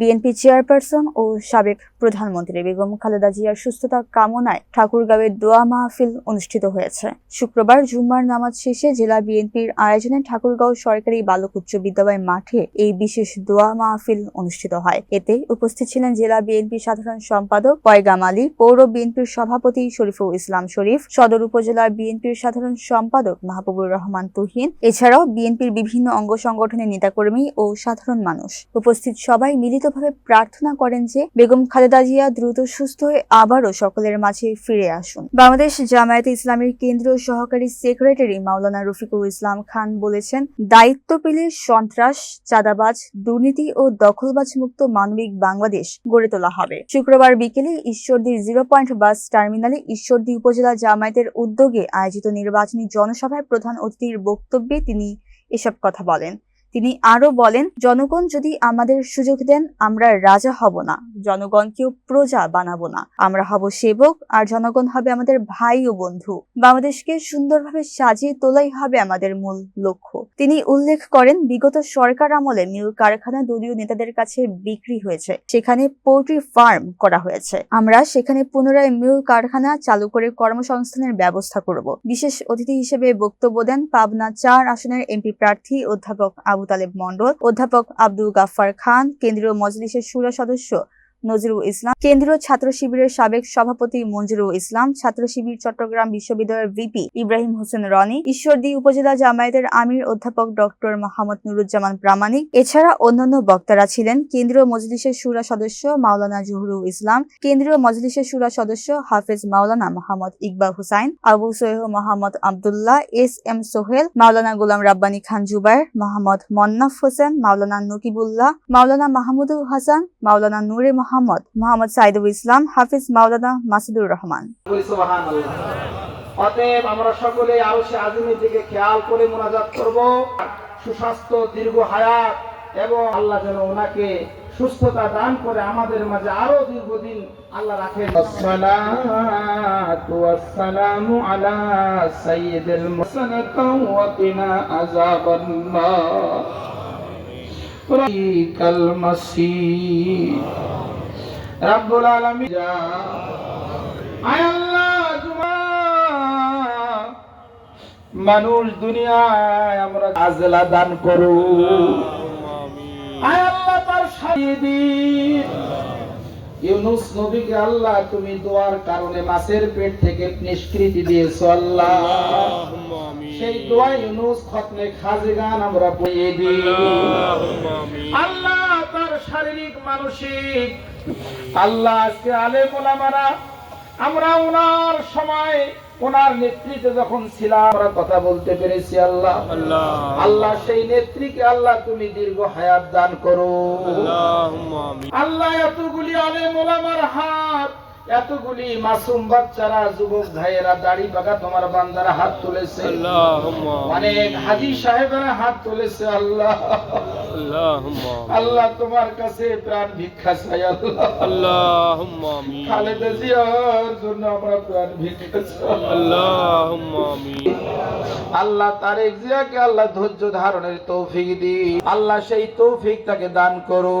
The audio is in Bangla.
বিএনপি চেয়ারপারসন ও সাবেক প্রধানমন্ত্রী বেগম খালেদা জিয়ার সুস্থতা কামনায় ঠাকুরগাঁওয়ে দোয়া মাহফিল অনুষ্ঠিত হয়েছে। শুক্রবার জুম্মার নামাজ শেষে জেলা বিএনপির আয়োজনে ঠাকুরগাঁও সরকারি বালক উচ্চ বিদ্যালয় মাঠে এই বিশেষ দোয়া মাহফিল অনুষ্ঠিত হয়। এতে উপস্থিত ছিলেন জেলা বিএনপি সাধারণ সম্পাদক পয়গাম আলী, পৌর বিএনপির সভাপতি শরীফুল ইসলাম শরীফ, সদর উপজেলা বিএনপির সাধারণ সম্পাদক মাহবুবুর রহমান তুহিন, এছাড়াও বিএনপির বিভিন্ন অঙ্গ সংগঠনের নেতাকর্মী ও সাধারণ মানুষ। উপস্থিত সবাই মিলিতভাবে প্রার্থনা করেন যে বেগম খালেদা জিয়া দ্রুত সুস্থ হয়ে আবারও সকলের মাঝে ফিরে আসুন। বাংলাদেশ জামায়াতে ইসলামের কেন্দ্রীয় সহকারী সেক্রেটারি মাওলানা রফিকুল ইসলাম খান বলেছেন, দায়িত্ব পেলে সন্ত্রাস, চাঁদাবাজ, দুর্নীতি ও দখলবাজ মুক্ত মানবিক বাংলাদেশ গড়ে তোলা হবে। শুক্রবার বিকেলে ঈশ্বরদী জিরো পয়েন্ট বাস টার্মিনালে ঈশ্বরদী উপজেলা জামায়াতের উদ্যোগে আয়োজিত নির্বাচনী জনসভায় প্রধান অতিথির বক্তব্যে তিনি এসব কথা বলেন। তিনি আরও বলেন, জনগণ যদি আমাদের সুযোগ দেন, আমরা রাজা হব না। জনগণকেও প্রজা বানাবো না। আমরা হব সেবক, আর জনগণ হবে আমাদের ভাই ও বন্ধু। বাংলাদেশকে সুন্দরভাবে সাজিয়ে তোলাই হবে আমাদের মূল লক্ষ্য। তিনি উল্লেখ করেন, বিগত সরকার আমলে মিল কারখানা দলীয় নেতাদের কাছে বিক্রি হয়েছে। সেখানে পোল্ট্রি ফার্ম করা হয়েছে। আমরা সেখানে পুনরায় মিল কারখানা চালু করে কর্মসংস্থানের ব্যবস্থা করব। বিশেষ অতিথি হিসেবে বক্তব্য দেন পাবনা চার আসনের এমপি প্রার্থী অধ্যাপক আবু তালেব মন্ডল অধ্যাপক আব্দুল গাফার খান কেন্দ্রীয় মজলিসের সুরা সদস্য নজরুল ইসলাম। কেন্দ্রীয় ছাত্র শিবিরের সাবেক সভাপতি মঞ্জুরুল ইসলাম, ছাত্র শিবির চট্টগ্রাম বিশ্ববিদ্যালয়ের ভিপি ইব্রাহিম হোসেন রনি, ঈশ্বরদী উপজেলা জামায়াতের আমির অধ্যাপক ডক্টর মোহাম্মদ নুরুজ্জামান প্রামাণিক, এছাড়া অন্যান্য বক্তারা ছিলেন কেন্দ্রীয় মজলিসের সুরা সদস্য মাওলানা জহুরুল ইসলাম, কেন্দ্রীয় মজলিসের সুরা সদস্য হাফেজ মাওলানা মোহাম্মদ ইকবাল হুসাইন, আবু সৈহ মোহাম্মদ আবদুল্লাহ, এস এম সোহেল, মাওলানা গোলাম রাব্বানী খান জুবাইর, মোহাম্মদ মন্নাফ হোসেন, মাওলানা নকিবুল্লাহ, মাওলানা মাহমুদুল হাসান, মাওলানা নূরে মোহাম্মদ মোহাম্মদ সাইদুল ইসলাম হাফিজ মাওলানা মাসুদুর রহমান অতএব আমরা সকলে আরও সে আজমের দিকে খেয়াল করে মোনাজাত করব। সুস্বাস্থ্য দীর্ঘ হায়াত এবং আল্লাহ যেন ওনাকে সুস্থতা দান করে আমাদের মাঝে আরও দীর্ঘদিন আল্লাহ রাখেন। ওয়াসসালামু আলা সাইয়্যিদিল মুরসালিন ওয়া কিনা আযাবান্নার। রাব্বিকাল মাসির রাব্বুল আলামিন আয় আল্লাহ মানুষ দুনিয়ায় আমরা আজলা দান করু। আয় আল্লাহ তার ইউনুস নবীকে আল্লাহ তুমি দোয়ার কারণে মাছের পেট থেকে নিষ্কৃতি দিয়েছ আল্লাহ। সেই দোয়া ইউনুস খতনে খাজে গান আমরা পড়িয়ে দিই আল্লাহ তার শারীরিক মানসিক। আল্লাহ আজকে আলে মোলামারা আমরা ওনার সময় ওনার নেতৃত্বে যখন ছিলাম আমরা কথা বলতে পেরেছি আল্লাহ। আল্লাহ। সেই নেত্রীকে আল্লাহ তুমি দীর্ঘ হায়াত দান করো। আল্লাহ এতগুলি আলে মোলামার হাত এতগুলি মাসুম বাচ্চারা যুবক ভাইয়েরা দাড়ি পাকা তোমার বান্দারা হাত তুলেছে। অনেক হাজি সাহেবেরা হাত তুলেছে আল্লাহ। আল্লাহ তোমার কাছে প্রাণ ভিক্ষা চাই আল্লাহ। খালেদা জিয়ার জন্য আমরা প্রাণ ভিক্ষা চাই। আল্লাহ তারেক জিয়াকে আল্লাহ ধৈর্য ধারণের তৌফিক দি আল্লাহ সেই তৌফিক তাকে দান করো